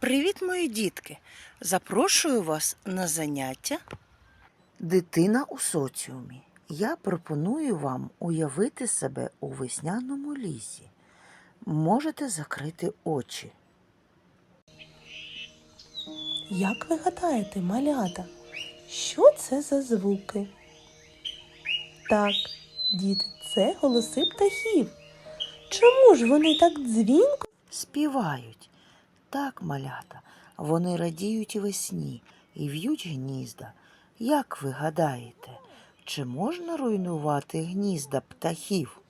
Привіт, мої дітки! Запрошую вас на заняття. Дитина у соціумі. Я пропоную вам уявити себе у весняному лісі. Можете закрити очі. Як ви гадаєте, малята, що це за звуки? Так, діти, це голоси птахів. Чому ж вони так дзвінко? Співають. Так, малята, вони радіють весні і в'ють гнізда. Як ви гадаєте, чи можна руйнувати гнізда птахів?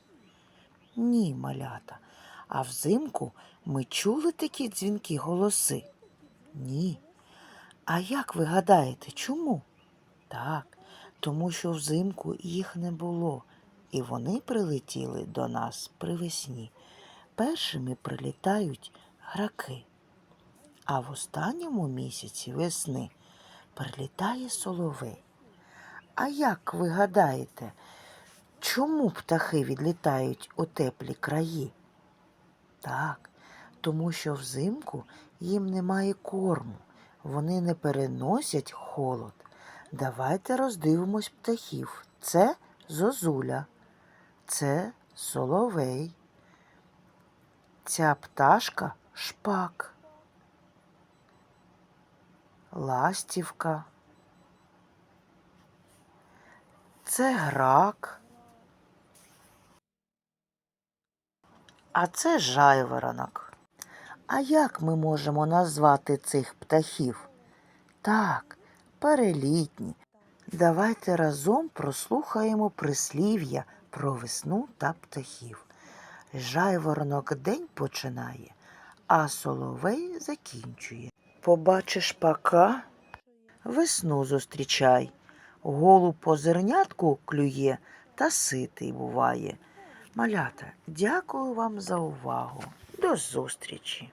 Ні, малята. А взимку ми чули такі дзвінкі голоси? Ні. А як ви гадаєте, чому? Так, тому що взимку їх не було, і вони прилетіли до нас при весні. Першими прилітають граки, а в останньому місяці весни прилітає соловей. А як ви гадаєте, чому птахи відлітають у теплі краї? Так, тому що взимку їм немає корму, вони не переносять холод. Давайте роздивимось птахів. Це зозуля, це соловей. Ця пташка шпак, ластівка. Це грак. А це жайворонок. А як ми можемо назвати цих птахів? Так, перелітні. Давайте разом прослухаємо прислів'я про весну та птахів. Жайворонок день починає, а соловей закінчує. Побачиш пака, весну зустрічай. голу по зернятку клює та ситий буває. Малята, дякую вам за увагу. До зустрічі!